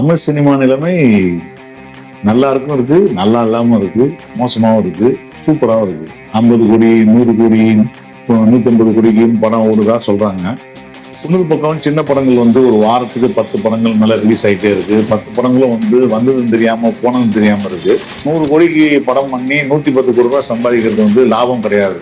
Tamil cinema நிலைமை நல்லா இருக்கும் இருக்கு நல்லா இல்லாமல் இருக்கு மோசமாகவும் இருக்கு சூப்பராகவும் இருக்கு. ஐம்பது கோடி நூறு கோடி நூற்றம்பது கோடிக்கும் படம் ஓடுதா சொல்றாங்க. இன்னொரு பக்கம் சின்ன படங்கள் வந்து ஒரு வாரத்துக்கு பத்து படங்கள் மேலே ரிலீஸ் ஆகிட்டே இருக்கு. பத்து படங்களும் வந்து வந்ததும் தெரியாம போனதும் தெரியாம இருக்கு. நூறு கோடிக்கு படம் பண்ணி நூற்றி பத்து கோடி ரூபாய் சம்பாதிக்கிறது வந்து லாபம் கிடையாது.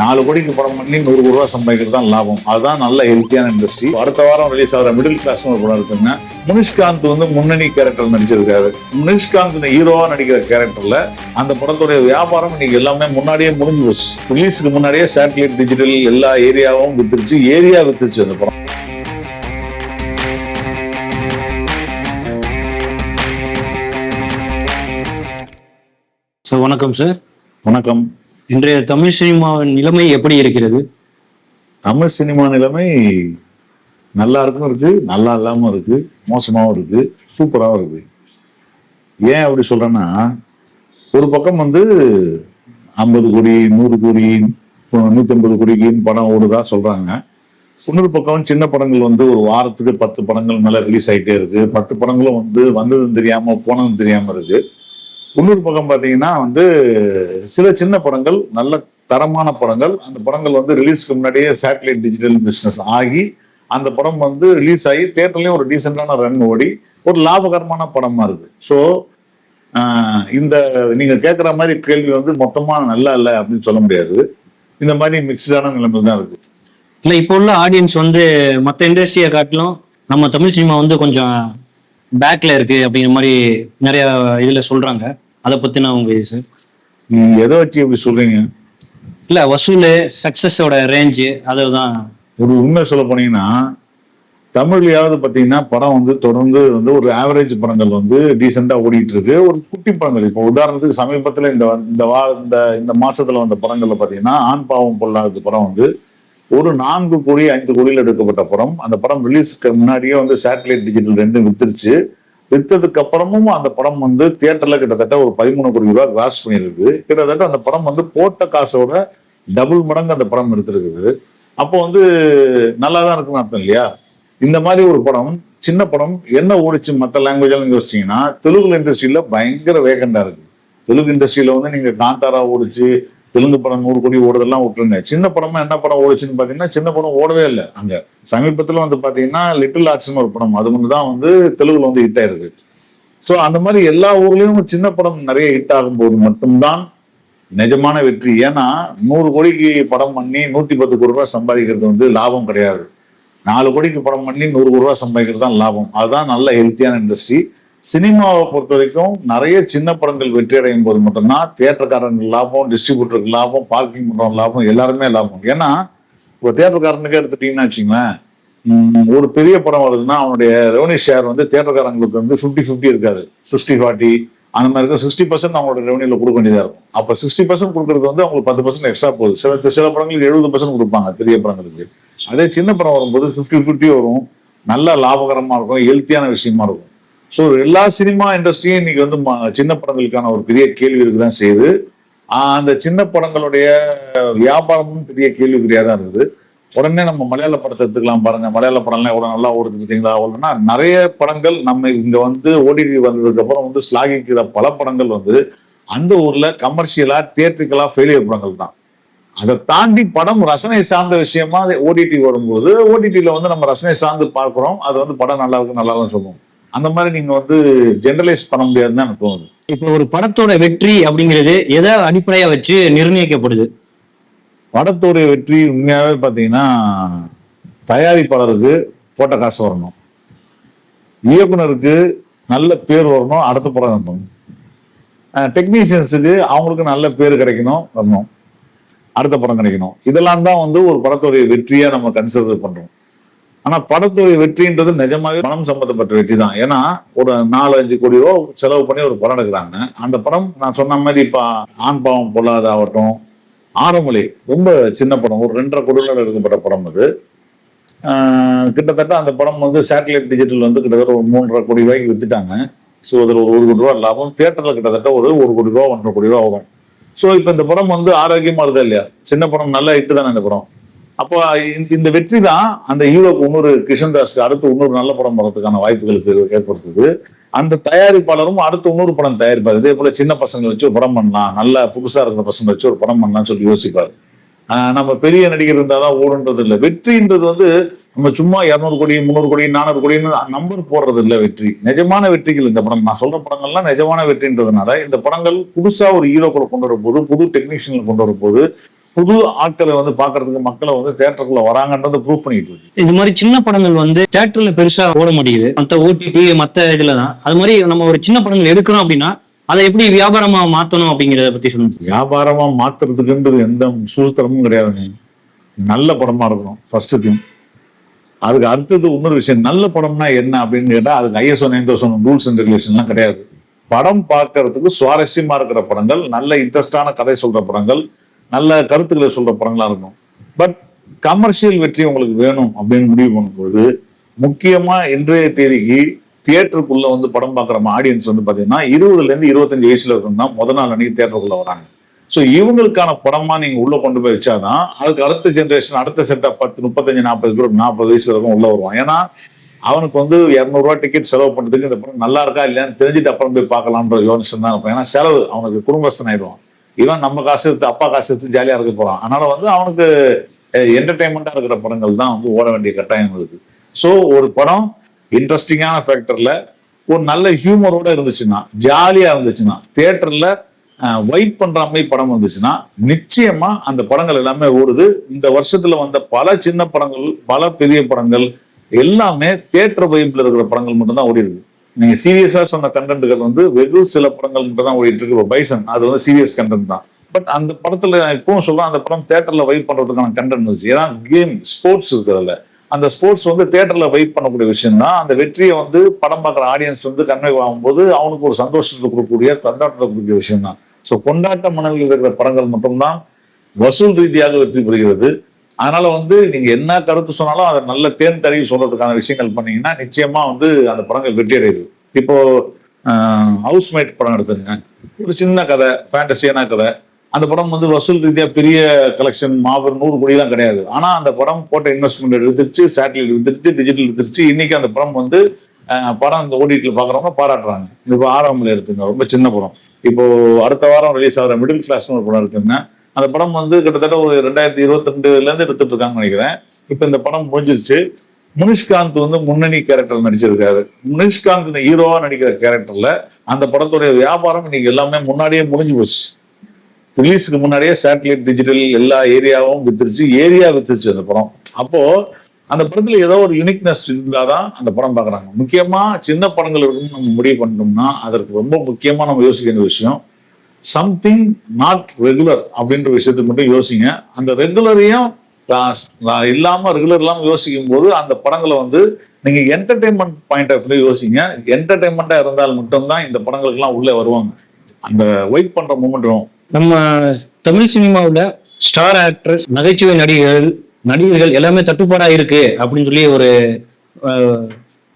நாலு கோடிக்கு படம் பண்ணி நூறு கோடி ரூபாய் சம்பாதிக்கிறது தான் லாபம். அதுதான் நல்ல ஹெல்த்தியான இண்டஸ்ட்ரி அடுத்த வாரம் ரிலீஸ் ஆகிற மிடில் கிளாஸ் ஒரு படம் இருக்குங்க முனிஷ்காந்த் வந்து முன்னணி கேரக்டர் நடிச்சிருக்காரு. முனிஷ்காந்த் ஹீரோவா நடிக்கிற கேரக்டர்ல அந்த படத்துடைய வியாபாரம் இன்னைக்கு எல்லாமே முன்னாடியே முடிஞ்சு போச்சு. ரிலீஸுக்கு முன்னாடியே சேட்டலைட் டிஜிட்டல் எல்லா ஏரியாவும் வித்துருச்சு ஏரியா வித்துருச்சு அந்த படம். சார் வணக்கம் சார். வணக்கம். இன்றைய தமிழ் சினிமாவின் நிலைமை எப்படி இருக்கிறது? தமிழ் சினிமா நிலைமை நல்லா இருக்கும் இருக்கு நல்லா இல்லாம இருக்கு மோசமாவும் இருக்கு சூப்பராகவும் இருக்கு. ஏன் அப்படி சொல்றேன்னா ஒரு பக்கம் வந்து ஐம்பது கோடி நூறு கோடி நூத்தி ஐம்பது கோடிக்கு படம் ஓடுதா சொல்றாங்க. இன்னொரு பக்கம் சின்ன படங்கள் வந்து ஒரு வாரத்துக்கு பத்து படங்கள் மேல ரிலீஸ் ஆயிட்டே இருக்கு. பத்து படங்களும் வந்து வந்ததும் தெரியாம போனதும் தெரியாம இருக்கு. இன்னொரு பக்கம் பார்த்தீங்கன்னா வந்து சில சின்ன படங்கள் நல்ல தரமான படங்கள். அந்த படங்கள் வந்து ரிலீஸ்க்கு முன்னாடியே சேட்டலைட் டிஜிட்டல் பிஸ்னஸ் ஆகி அந்த படம் வந்து ரிலீஸ் ஆகி தேட்டர்லயும் ஒரு டீசெண்டான ரன் ஓடி ஒரு லாபகரமான படமா இருக்கு. ஸோ இந்த நீங்க கேட்குற மாதிரி கேள்வி வந்து மொத்தமா நல்லா இல்லை அப்படின்னு சொல்ல முடியாது. இந்த மாதிரி மிக்சடான நிலைமை தான் இருக்கு. இல்லை இப்போ உள்ள ஆடியன்ஸ் வந்து மற்ற இண்டஸ்ட்ரியை காட்டிலும் நம்ம தமிழ் சினிமா வந்து கொஞ்சம் பேக்ல இருக்கு அப்படிங்கிற மாதிரி நிறைய இதுல சொல்றாங்க. அதை பத்தின உங்க இது. சார் நீங்க எதை வச்சு எப்படி சொல்றீங்க? இல்ல வசூல் சக்சஸோட ரேஞ்சு அதுதான். ஒரு உண்மை சொல்ல போனீங்கன்னா தமிழ்லயாவது பார்த்தீங்கன்னா படம் வந்து தொடர்ந்து வந்து ஒரு ஆவரேஜ் படங்கள் வந்து டீசெண்டாக ஓடிட்டு இருக்கு ஒரு குட்டி படங்கள். இப்போ உதாரணத்துக்கு சமீபத்தில் இந்த இந்த வா இந்த இந்த மாசத்துல வந்த படங்கள்ல பார்த்தீங்கன்னா ஆண் பாவம் பொல்லாத படம் வந்து ஒரு நான்கு கோடி ஐந்து கோடியில் எடுக்கப்பட்ட படம். அந்த படம் ரிலீஸ்க்கு முன்னாடியே வந்து சேட்டலைட் டிஜிட்டல் ரெண்டும் வித்துருச்சு. வித்ததுக்கு அப்புறமும் அந்த படம் வந்து தியேட்டர்ல கிட்டத்தட்ட ஒரு பதிமூணு கோடி ரூபாய் கிராஸ் பண்ணியிருக்கு. கிட்டத்தட்ட அந்த படம் வந்து போட்ட காசோட டபுள் மடங்கு அந்த படம் எடுத்திருக்குது. அப்போ வந்து நல்லா தான் இருக்குன்னு அர்த்தம் இல்லையா? இந்த மாதிரி ஒரு படம் சின்ன படம் என்ன ஓடிச்சு மற்ற லாங்குவேஜ்லாம் யோசிச்சீங்கன்னா தெலுங்கு இண்டஸ்ட்ரியில பயங்கர வேகண்டா இருக்கு. தெலுங்கு இண்டஸ்ட்ரியில வந்து நீங்க காந்தாரா ஓடிச்சு தெலுங்கு படம் நூறு கோடி ஓடுதெல்லாம் விட்டுருங்க சின்ன படமா என்ன படம் ஓடுச்சுன்னு பாத்தீங்கன்னா சின்ன படம் ஓடவே இல்லை. அங்க சமீபத்துல வந்து பாத்தீங்கன்னா லிட்டில் ஆர்ட்ஸ்னு ஒரு படம். அது ஒன்று தான் வந்து தெலுங்குல வந்து ஹிட் ஆயிருக்கு ஸோ அந்த மாதிரி எல்லா ஊர்லயும் சின்ன படம் நிறைய ஹிட் ஆகும்போது மட்டும்தான் நிஜமான வெற்றி. ஏன்னா நூறு கோடிக்கு படம் பண்ணி நூத்தி பத்து கோடி ரூபாய் சம்பாதிக்கிறது வந்து லாபம் கிடையாது. நாலு கோடிக்கு படம் பண்ணி நூறு கோடி ரூபாய் சம்பாதிக்கிறது தான் லாபம். அதுதான் நல்ல ஹெல்த்தியான இண்டஸ்ட்ரி சினிமாவை பொறுத்த வரைக்கும் நிறைய சின்ன படங்கள் வெற்றி அடையும் போது மட்டும்தான் தியேட்டர்காரங்களுக்கு லாபம் டிஸ்ட்ரிபியூட்டருக்கு லாபம் பார்க்கிங் பண்ணுற லாபம் எல்லாருமே லாபம். ஏன்னா இப்போ தியேட்டர்காரனுக்கே எடுத்துட்டீங்கன்னா வச்சுங்களேன் ஒரு பெரிய படம் வருதுன்னா அவனுடைய ரெவன்யூ ஷேர் வந்து தியேட்டர்காரங்களுக்கு வந்து ஃபிஃப்டி ஃபிஃப்டி இருக்காது. சிக்ஸ்டி ஃபார்ட்டி அந்த மாதிரி இருக்க சிக்ஸ்டி பர்சன்ட் அவங்களோட ரெவன்யூல கொடுக்க வேண்டியதாக இருக்கும். அப்போ சிக்ஸ்டி பர்சன்ட் கொடுக்குறது வந்து அவங்களுக்கு பத்து பர்சன்ட் எக்ஸ்ட்ரா போகுது. சில சில படங்களுக்கு எழுபது பர்சன்ட் கொடுப்பாங்க பெரிய படங்களுக்கு. அதே சின்ன படம் வரும்போது ஃபிஃப்டி ஃபிஃப்டி வரும். நல்ல லாபகரமாக இருக்கும் ஹெல்த்தியான விஷயமா இருக்கும். ஸோ எல்லா சினிமா இண்டஸ்ட்ரியும் இன்னைக்கு வந்து ம- சின்ன படங்களுக்கான ஒரு பெரிய கேள்வி தான் செய்யுது அந்த சின்ன படங்களுடைய வியாபாரமும் பெரிய கேள்விக்குறியாக தான் இருக்குது உடனே நம்ம மலையாள படத்தை எடுத்துக்கலாம் பாருங்க. மலையாள படம்லாம் எவ்வளோ நல்லா ஓடுது பார்த்தீங்களா? அவ்வளோனா நிறைய படங்கள் நம்ம இங்கே வந்து ஓடிடி வந்ததுக்கு அப்புறம் வந்து ஸ்லாகிக்கிற பல படங்கள் வந்து அந்த ஊர்ல கமர்ஷியலா தியேட்டரிக்கலா ஃபெயிலியர் படங்கள் தான். அதை தாண்டி படம் ரசனை சார்ந்த விஷயமா ஓடிடி வரும்போது ஓடிடியில் வந்து நம்ம ரசனை சார்ந்து பார்க்குறோம். அது வந்து படம் நல்லா இருக்கு நல்லா இல்லைன்னு சொல்லுவோம். அந்த மாதிரி நீங்க வந்து ஜெனரலைஸ் பண்ண முடியாதுன்னு தான் எனக்கு தோணுது. இப்போ ஒரு படத்தோட வெற்றி அப்படிங்கிறது எதை அடிப்படையா வச்சு நிர்ணயிக்கப்படுது? படத்துடைய வெற்றி உண்மையாவே பார்த்தீங்கன்னா தயாரிப்பாளருக்கு போட்ட காசு வரணும். இயக்குனருக்கு நல்ல பேர் வரணும் அடுத்த படம் வரணும். டெக்னீஷியன்ஸுக்கு அவங்களுக்கு நல்ல பேர் கிடைக்கணும் வரணும். அடுத்த படம் கிடைக்கணும். இதெல்லாம் தான் வந்து ஒரு படத்துடைய வெற்றியா நம்ம கன்சிடர் பண்றோம் ஆனா படத்துடைய வெற்றின்றது நிஜமாவே பணம் சம்பந்தப்பட்ட வெற்றி தான் ஏன்னா ஒரு நாலு அஞ்சு கோடி ரூபா செலவு பண்ணி ஒரு படம் எடுக்கிறாங்க. அந்த படம் நான் சொன்ன மாதிரி இப்ப ஆண் பாவம் பொல்லாதாகட்டும் ஆரமொழி ரொம்ப சின்ன படம் ஒரு ரெண்டரை கோடியில் எடுக்கப்பட்ட படம் அது. கிட்டத்தட்ட அந்த படம் வந்து சேட்டலைட் டிஜிட்டல் வந்து கிட்டத்தட்ட ஒரு மூன்றரை கோடி ரூபாய்க்கு வித்துட்டாங்க. ஸோ அதில் ஒரு ஒரு கோடி ரூபா லாபம். தியேட்டரில் கிட்டத்தட்ட ஒரு ஒரு கோடி ரூபா ஒன்றரை கோடி ரூபா ஆகும். ஸோ இப்போ இந்த படம் வந்து ஆரோக்கியமாக இருக்கா இல்லையா? சின்ன படம் நல்லா இட்டு தானே இந்த படம். அப்போ இந்த- இந்த வெற்றி தான் அந்த ஹீரோக்கு இன்னொரு கிருஷ்ணதாஸ்க்கு அடுத்து இன்னொரு நல்ல படம் வர்றதுக்கான வாய்ப்புகளுக்கு ஏற்படுத்துது. அந்த தயாரிப்பாளரும் அடுத்து இன்னொரு படம் தயாரிப்பார். இதே போல சின்ன பசங்களை வச்சு ஒரு படம் பண்ணலாம் நல்ல புதுசா இருக்கிற பசங்களை வச்சு ஒரு படம் பண்ணலாம்னு சொல்லி யோசிப்பார். ஆஹ் நம்ம பெரிய நடிகர் இருந்தாதான் ஓடுன்றது இல்லை. வெற்றின்றது வந்து நம்ம சும்மா இரநூறு கோடி முந்நூறு கோடி நானூறு கோடின்னு நம்பர் போடுறது இல்லை வெற்றி. நிஜமான வெற்றிகள் இந்த படம். நான் சொல்ற படங்கள்லாம் நிஜமான வெற்றின்றதுனால இந்த படங்கள் புதுசா ஒரு ஹீரோக்களை கொண்டு வரும்போது புது டெக்னீஷியன்களை கொண்டு வரும்போது புது ஆட்களை வந்து பார்க்கறதுக்கு மக்களை வந்து தேட்டருக்குள்ள வராங்கன்றதை ப்ரூவ் பண்ணிட்டு இருக்கு. இது மாதிரி சின்ன படங்கள் வந்து தியேட்டர்ல பெருசா ஓட மாட்டேங்குது. மத்த ஓடிடி மத்த இதுல தான். அது மாதிரி நம்ம ஒரு சின்ன படங்கள் எடுக்கிறோம் அப்படின்னா அதை எப்படி வியாபாரமா மாத்தணும் அப்படிங்கறத பத்தி சொல்லுங்க. வியாபாரமா மாத்துறதுக்குன்றது எந்த சூத்திரமும் கிடையாதுங்க. நல்ல படமா இருக்கணும் ஃபர்ஸ்ட் திங் அதுக்கு அடுத்தது இன்னொரு விஷயம் நல்ல படம்னா என்ன அப்படின்னு கேட்டா அதுக்கு ISO nine thousand rules and ரெகுலேஷன்லாம் கிடையாது. படம் பார்க்கறதுக்கு சுவாரஸ்யமா இருக்கிற படங்கள் நல்ல இன்ட்ரெஸ்டான கதை சொல்ற படங்கள் நல்ல கருத்துக்களை சொல்ற படங்களா இருக்கும். பட் கமர்ஷியல் வெற்றி உங்களுக்கு வேணும் அப்படின்னு முடிவு பண்ணும்போது முக்கியமா இன்றைய தேதிக்கு தியேட்டருக்குள்ள வந்து படம் பார்க்குற ஆடியன்ஸ் வந்து பார்த்தீங்கன்னா இருபதுல இருந்து இருபத்தஞ்சு வயசுல இருக்கும் தான் முத நாள் அன்னைக்கு தியேட்டருக்குள்ள வராங்க. ஸோ இவங்களுக்கான படமா நீங்க உள்ள கொண்டு போய் வச்சாதான் அதுக்கு அடுத்த ஜென்ரேஷன் அடுத்த செட்டப் பத்து முப்பத்தஞ்சு நாற்பது பேர் நாற்பது வயசுல இருக்கும் உள்ள வருவான் ஏன்னா அவனுக்கு வந்து இரநூறுவா டிக்கெட் செலவு பண்ணுறதுக்கு இந்த படம் நல்லா இருக்கா இல்லையான்னு தெரிஞ்சுட்டு அப்புறம் போய் பார்க்கலான்ற யோசனை தான் இருப்பான் ஏன்னா செலவு அவனுக்கு குடும்பஸ்தன் ஆயிடுவான் இவன் நம்ம காசு எடுத்து அப்பா காசு எடுத்து ஜாலியாக இருக்க போகிறான் அதனால் வந்து அவனுக்கு என்டர்டைன்மெண்டா இருக்கிற படங்கள் தான் வந்து ஓட வேண்டிய கட்டாயம் இருக்குது. ஸோ ஒரு படம் இன்ட்ரெஸ்டிங்கான ஃபேக்டரில் ஒரு நல்ல ஹியூமரோட இருந்துச்சுன்னா ஜாலியாக இருந்துச்சுன்னா தேட்டரில் வெயிட் பண்ற மாதிரி படம் வந்துச்சுன்னா நிச்சயமா அந்த படங்கள் எல்லாமே ஓடுது. இந்த வருஷத்துல வந்த பல சின்ன படங்கள் பல பெரிய படங்கள் எல்லாமே தேட்டர் வைப்ல இருக்கிற படங்கள் மட்டும்தான் ஓடி நீங்கள் சீரியஸாக சொன்ன கண்டென்ட்கள் வந்து வெகு சில படங்கள் மட்டும் தான் ஓடிட்டு இருக்கு. பைசன் அது வந்து சீரியஸ் கண்டென்ட் தான். பட் அந்த படத்தில் நான் இப்பவும் சொல்லுவேன் அந்த படம் தேட்டரில் வெயிட் பண்ணுறதுக்கான கண்டென்ட் இருந்துச்சு ஏன்னா கேம் ஸ்போர்ட்ஸ் இருக்கிறதுல அந்த ஸ்போர்ட்ஸ் வந்து தேட்டரில் வெயிட் பண்ணக்கூடிய விஷயம் தான் அந்த வெற்றியை வந்து படம் பார்க்குற ஆடியன்ஸ் வந்து கண்மை ஆகும்போது அவனுக்கு ஒரு சந்தோஷத்தை கொடுக்கக்கூடிய கொண்டாட்டத்தை கொடுக்கக்கூடிய விஷயம் தான் ஸோ கொண்டாட்ட மனதில் இருக்கிற படங்கள் மட்டும்தான் வசூல் ரீதியாக வெற்றி பெறுகிறது. அதனால வந்து நீங்க என்ன கருத்து சொன்னாலும் அதை நல்ல தேன் தழுவி சொல்றதுக்கான விஷயங்கள் பண்ணீங்கன்னா நிச்சயமா வந்து அந்த படங்கள் வெற்றி அடையுது. இப்போ ஹவுஸ்மேட் படம் எடுத்துருங்க ஒரு சின்ன கதை ஃபேண்டசியான கதை. அந்த படம் வந்து வசூல் ரீதியாக பெரிய கலெக்ஷன் மாபெரும் நூறு கோடிலாம் கிடையாது. ஆனால் அந்த படம் போட்ட இன்வெஸ்ட்மெண்ட் எடுத்துருச்சு சேட்டலைட் எடுத்துருச்சு டிஜிட்டல் எடுத்துருச்சு. இன்னைக்கு அந்த படம் வந்து படம் இந்த ஓடிடியில் பார்க்குறவங்க பாராட்டுறாங்க. இப்போ ஆறாமல எடுத்துங்க ரொம்ப சின்ன படம். இப்போ அடுத்த வாரம் ரிலீஸ் ஆகிற மிடில் கிளாஸ்னு ஒரு படம் இருக்குங்க அந்த படம் வந்து கிட்டத்தட்ட ஒரு ரெண்டாயிரத்தி இருபத்தி ரெண்டுல இருந்து எடுத்துட்டு இருக்காங்கன்னு நினைக்கிறேன். இப்போ இந்த படம் முடிஞ்சிருச்சு. முனிஷ்காந்த் வந்து முன்னணி கேரக்டர் நடிச்சிருக்காரு. முனிஷ்காந்த் ஹீரோவா நடிக்கிற கேரக்டர்ல அந்த படத்துடைய வியாபாரம் இன்னைக்கு எல்லாமே முன்னாடியே முடிஞ்சு போச்சு. ரிலீஸுக்கு முன்னாடியே சேட்டலைட் டிஜிட்டல் எல்லா ஏரியாவும் வித்துருச்சு. ஏரியா வித்துருச்சு அந்த படம். அப்போ அந்த படத்துல ஏதோ ஒரு யூனிக்னஸ் இருந்தாதான் அந்த படம் பார்க்குறாங்க. முக்கியமா சின்ன படங்கள் இருக்குன்னு நம்ம முடிவு பண்ணோம்னா அதற்கு ரொம்ப முக்கியமா நம்ம யோசிக்க வேண்டிய விஷயம் சம்திங் நாட் ரெகுலர் அப்படின்ற விஷயத்தை மட்டும் யோசிங்க. அந்த ரெகுலரையும் இல்லாம ரெகுலர் இல்லாம யோசிக்கும் போது அந்த படங்களை வந்து நீங்க என்டர்டைன்மெண்ட் பாயிண்ட் ஆஃப் வியூ யோசிங்க. என்டர்டைன்மெண்டா இருந்தால் மட்டும்தான் இந்த படங்களுக்கெல்லாம் உள்ளே வருவாங்க. அந்த வெயிட் பண்ற மூமெண்ட் வரும். நம்ம தமிழ் சினிமாவில் ஸ்டார் ஆக்ட்ரஸ் நகைச்சுவை நடிகர்கள் நடிகர்கள் எல்லாமே தட்டுப்பாடா இருக்கு அப்படின்னு சொல்லி ஒரு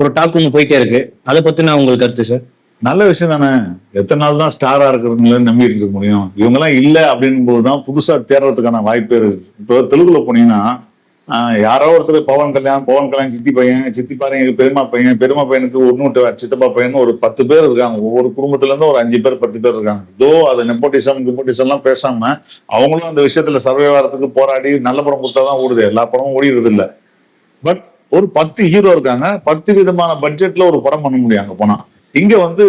ஒரு டாக் ஒன்று போயிட்டே இருக்கு. அதை பற்றின உங்களுக்கு கருத்து சார் நல்ல விஷயம் தானே. எத்தனை நாள் தான் ஸ்டாரா இருக்கிறவங்கள நம்பி இருக்க முடியும்? இவங்கெல்லாம் இல்லை அப்படின்னும் போது தான் புதுசா தேடுறதுக்கான வாய்ப்பே இருக்கு. இப்போ தெலுங்குல போனீங்கன்னா யாரோ ஒருத்தர் பவன் கல்யாண் பவன் கல்யாண் சித்தி பையன் சித்தி பையன் பெருமா பையன் பெருமா பையனுக்கு ஒன்னு சித்தப்பா பையன் ஒரு பத்து பேர் இருக்காங்க. ஒவ்வொரு குடும்பத்துல இருந்து ஒரு அஞ்சு பேர் பத்து பேர் இருக்காங்க. இதோ அது நெப்போட்டிசம் கிப்போட்டிசம் எல்லாம் பேசாம அவங்களும் அந்த விஷயத்துல சர்வே போராடி நல்ல படம் கொடுத்தா தான் ஓடுது. எல்லா படமும் ஓடிடுறது இல்லை. பட் ஒரு பத்து ஹீரோ இருக்காங்க. பத்து விதமான பட்ஜெட்ல ஒரு படம் பண்ண முடியும் அங்க போனா. இங்க வந்து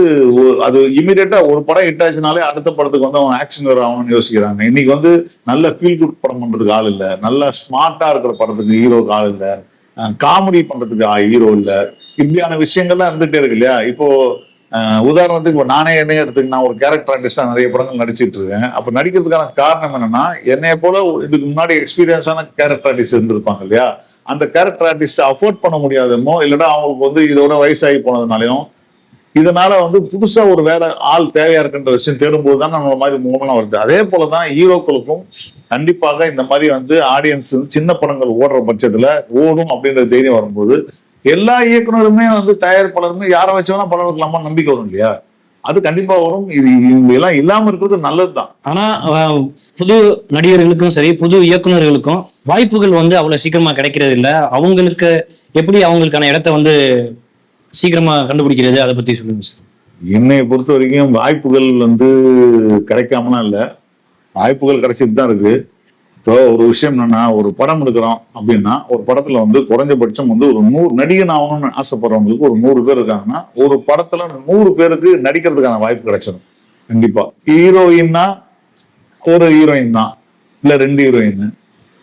அது இமீடியட்டா ஒரு படம் ஹிட் ஆச்சுனாலே அடுத்த படத்துக்கு வந்து அவன் ஆக்ஷன் வர ஆகணும்னு யோசிக்கிறாங்க. இன்னைக்கு வந்து நல்ல ஃபீல் குட் படம் பண்றதுக்கு ஆள் இல்ல. நல்ல ஸ்மார்ட்டா இருக்கிற படத்துக்கு ஹீரோக்கு ஆள் இல்ல. காமெடி பண்றதுக்கு ஹீரோ இல்ல. இப்படியான விஷயங்கள்லாம் இருந்துட்டே இருக்கு இல்லையா? இப்போ உதாரணத்துக்கு இப்போ நானே என்னையே எடுத்துக்கு நான் ஒரு கேரக்டர் ஆர்டிஸ்டா நிறைய படங்கள் நடிச்சிட்டு இருக்கேன். அப்ப நடிக்கிறதுக்கான காரணம் என்னன்னா என்னைய போல இதுக்கு முன்னாடி எக்ஸ்பீரியன்ஸான கேரக்டர் ஆர்டிஸ்ட் இருந்திருப்பாங்க இல்லையா? அந்த கேரக்டர் ஆர்டிஸ்ட் அஃபோர்ட் பண்ண முடியாதமோ இல்லைன்னா அவங்களுக்கு வந்து இதோட வயசாகி போனதுனாலையும் இதனால வந்து புதுசா ஒரு வேற ஆள் தேவையா இருக்குன்ற விஷயம் தேடும்போது தான் நம்ம மாதிரி மூமெல்லாம் வருது. அதே போலதான் ஹீரோக்களுக்கும் கண்டிப்பாக இந்த மாதிரி வந்து ஆடியன்ஸ் சின்ன படங்கள் ஓடுற பட்சத்துல ஓடும் அப்படின்ற தைரியம் வரும்போது எல்லா இயக்குனருமே வந்து தயாரிப்பாளருமே யாரை வச்சோம்னா படம் எடுக்கலாமா நம்பிக்கை வரும் இல்லையா? அது கண்டிப்பா வரும். இது இவங்க எல்லாம் இல்லாம இருக்கிறது நல்லதுதான். ஆனா புது நடிகர்களுக்கும் சரி புது இயக்குனர்களுக்கும் வாய்ப்புகள் வந்து அவ்வளவு சீக்கிரமா கிடைக்கிறது இல்ல அவங்களுக்கு எப்படி அவங்களுக்கான இடத்த வந்து சீக்கிரமா கண்டுபிடிக்கிறது அதை பத்தி சொல்லுங்க சார். என்னை பொறுத்த வரைக்கும் வாய்ப்புகள் வந்து கிடைக்காமலாம் இல்லை. வாய்ப்புகள் கிடைச்சிட்டு தான் இருக்கு. இப்போ ஒரு விஷயம் என்னன்னா ஒரு படம் எடுக்கிறோம் அப்படின்னா ஒரு படத்துல வந்து குறைஞ்சபட்சம் வந்து ஒரு நூறு நடிகன் ஆகணும்னு ஆசைப்படுறவங்களுக்கு ஒரு நூறு பேர் இருக்காங்கன்னா ஒரு படத்துல நூறு பேருக்கு நடிக்கிறதுக்கான வாய்ப்பு கிடைச்சிடும் கண்டிப்பா. ஹீரோயின்னா ஒரு ஹீரோயின் தான். இல்ல ரெண்டு ஹீரோயின்.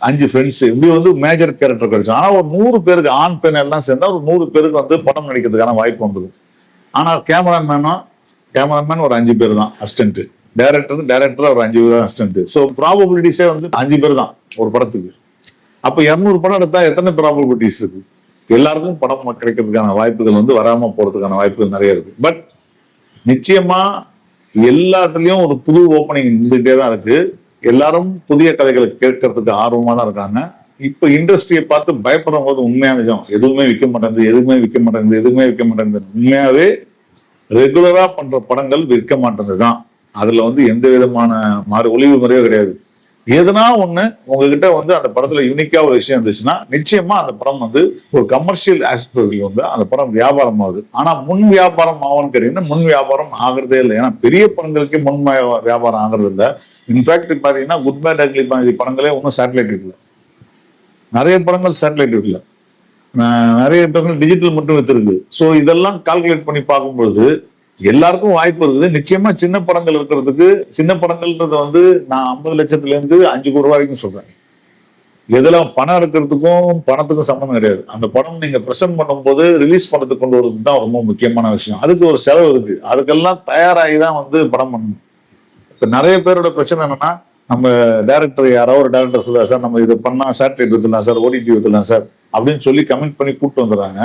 அஞ்சு ஃப்ரெண்ட்ஸ் இப்படி வந்து மேஜர் கேரக்டர் கிடைச்சோம் ஆனால் ஒரு நூறு பேருக்கு ஆண் பெண் எல்லாம் சேர்ந்தால் ஒரு நூறு பேருக்கு வந்து படம் நடிக்கிறதுக்கான வாய்ப்பு வந்துடும் ஆனால் கேமராமேனும் கேமராமேன் ஒரு அஞ்சு பேர் தான் அசிஸ்டன்ட் டேரக்டர் டேரக்டர் ஒரு அஞ்சு பேர் தான் அசிஸ்டன்ட் ஸோ ப்ராபபிலிட்டிஸே வந்து அஞ்சு பேர் தான் ஒரு படத்துக்கு. அப்போ இரநூறு படம் எடுத்தால் எத்தனை ப்ராபபிலிட்டிஸ் இருக்கு? எல்லாருக்கும் படம் கிடைக்கிறதுக்கான வாய்ப்புகள் வந்து வராமல் போகிறதுக்கான வாய்ப்புகள் நிறைய இருக்கு. பட் நிச்சயமா எல்லாத்துலேயும் ஒரு புது ஓப்பனிங் இருந்துகிட்டே தான் இருக்குது எல்லாரும் புதிய கதைகளை கேட்கறதுக்கு ஆர்வமாக தான் இருக்காங்க. இப்போ இண்டஸ்ட்ரியை பார்த்து பயப்படுற போது உண்மையான நிஜம் எதுவுமே விற்க மாட்டேங்குது எதுவுமே விற்க மாட்டேங்குது எதுவுமே விற்க மாட்டேங்குது. உண்மையாகவே ரெகுலராக பண்ணுற படங்கள் விற்க மாட்டேங்குது தான் அதில் வந்து எந்த விதமான மாறு ஒளிவு முறையோ கிடையாது. எதுனா ஒண்ணு உங்ககிட்ட வந்து அந்த படத்துல யூனிக்கா ஒரு விஷயம் இருந்துச்சுன்னா நிச்சயமா அந்த படம் வந்து ஒரு கமர்ஷியல் ஆஸ்பெக்ட்ல வந்து அந்த படம் வியாபாரம் ஆகுது. ஆனா முன் வியாபாரம் ஆகும்னு கேட்டீங்கன்னா முன் வியாபாரம் ஆகுறதே இல்லை. ஏன்னா பெரிய படங்களுக்கே முன் வியாபாரம் ஆகுறது இல்லை. இன்ஃபேக்ட் பாத்தீங்கன்னா குட் பேட் அக்லி மாதிரி படங்களே ஒன்றும் சேட்டலைட் இல்லை. நிறைய படங்கள் சேட்டலைட் இல்லை. நிறைய படங்கள் டிஜிட்டல் மட்டும் வித்துருக்கு ஸோ இதெல்லாம் கால்குலேட் பண்ணி பார்க்கும்பொழுது எல்லாருக்கும் வாய்ப்பு இருக்குது. நிச்சயமா சின்ன படங்கள் இருக்கிறதுக்கு சின்ன படங்கள்ன்றது வந்து நான் ஐம்பது லட்சத்துல இருந்து அஞ்சு கோடி வரைக்கும் சொல்றேன். எதெல்லாம் பணம் எடுக்கிறதுக்கும் பணத்துக்கும் சம்மந்தம் கிடையாது. அந்த படம் நீங்க ப்ரெசென்ட் பண்ணும்போது ரிலீஸ் பண்றதுக்கு கொண்டு வரது தான் ரொம்ப முக்கியமான விஷயம். அதுக்கு ஒரு செலவு இருக்கு. அதுக்கெல்லாம் தயாராகி தான் வந்து படம் பண்ணணும். இப்போ நிறைய பேரோட பிரச்சனை என்னன்னா நம்ம டேரக்டர் யாரோ ஒரு டேரக்டர் சொல்றாரு சார் நம்ம இது பண்ணா சேட்டலைட் வித்துலாம் சார் ஓடிடி வித்துலாம் சார் அப்படின்னு சொல்லி கமெண்ட் பண்ணி கூப்பிட்டு வந்துடுறாங்க.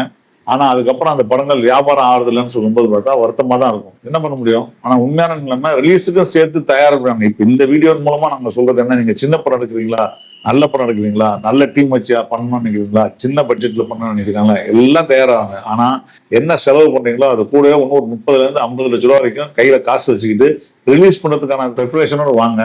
ஆனா அதுக்கப்புறம் அந்த படங்கள் வியாபாரம் ஆறுதில்லைன்னு இல்லைன்னு சொல்லும்போது பார்த்தா வருத்தமா தான் இருக்கும். என்ன பண்ண முடியும்? ஆனா உண்மையான நிலைமை ரிலீஸுக்கும் சேர்த்து தயாரிக்கிறாங்க. இப்ப இந்த வீடியோ மூலமா நாங்க சொல்றது என்ன? நீங்க சின்ன படம் எடுக்கிறீங்களா? நல்ல படம் எடுக்கிறீங்களா? நல்ல டீம் வச்சு பண்ணணும்னு நினைக்கிறீங்களா? சின்ன பட்ஜெட்ல பண்ணணும்னு நினைக்கிறாங்களா? எல்லாம் தயாராங்க ஆனா என்ன செலவு பண்றீங்களோ அது கூட இன்னும் ஒரு முப்பதுல இருந்து ஐம்பது லட்ச ரூபா வரைக்கும் கையில காசு வச்சுக்கிட்டு ரிலீஸ் பண்றதுக்கான ப்ரிப்பரேஷனோட வாங்க.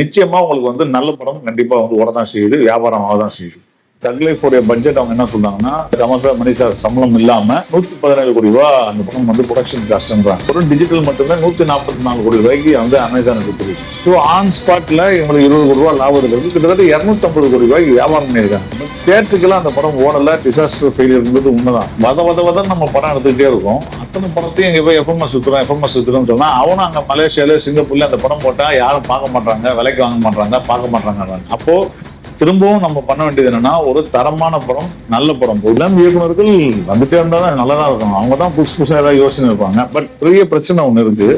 நிச்சயமா உங்களுக்கு வந்து நல்ல படம் கண்டிப்பா வந்து ஓடதான் செய்யுது வியாபாரம் ஆகதான் செய்யுது. தக்லைஃபோடைய பட்ஜெட் அவங்க என்ன சொல்றாங்கன்னா கமசா மனிஷா சம்பளம் இல்லாம நூத்தி பதினேழு கோடி ரூபா அந்த படம் வந்து ப்ரொடக்ஷன் காஸ்ட்ன்றாங்க ஒரு டிஜிட்டல் மட்டுமே நூத்தி நாற்பத்தி நாலு கோடி ரூபாய்க்கு வந்து அமேசான் கொடுத்துருக்கு ஸோ ஆன் ஸ்பாட்ல இவங்களுக்கு இருபது கோடி ரூபாய் லாபம் இருக்கு கிட்டத்தட்ட இரநூத்தம்பது கோடி ரூபாய்க்கு வியாபாரம் பண்ணியிருக்காங்க. தேட்டருக்கெல்லாம் அந்த படம் ஓடல டிசாஸ்டர் ஃபெயிலியர்ன்றது உண்மைதான். வத வத வத நம்ம படம் எடுத்துக்கிட்டே இருக்கோம். அத்தனை படத்தையும் இங்க போய் எஃப்எம்எஸ் சுத்துறோம் எஃப்எம்எஸ் சுத்துறோம்னு சொன்னா அவனும் அங்க மலேசியால சிங்கப்பூர்ல அந்த படம் போட்டா யாரும் பார்க்க மாட்டாங்க விலைக்கு வாங்க மாட்டாங்க பார்க்க மாட்டாங்க. அப்போ திரும்பவும் நம்ம பண்ண வேண்டியது என்னன்னா ஒரு தரமான படம் நல்ல படம். இளம் இயக்குனர்கள் வந்துட்டே இருந்தா தான் நல்லா தான் இருக்கும். அவங்க தான் புதுசு புதுசாக ஏதாவது யோசனை இருப்பாங்க. பட் பெரிய பிரச்சனை ஒன்று இருக்கு.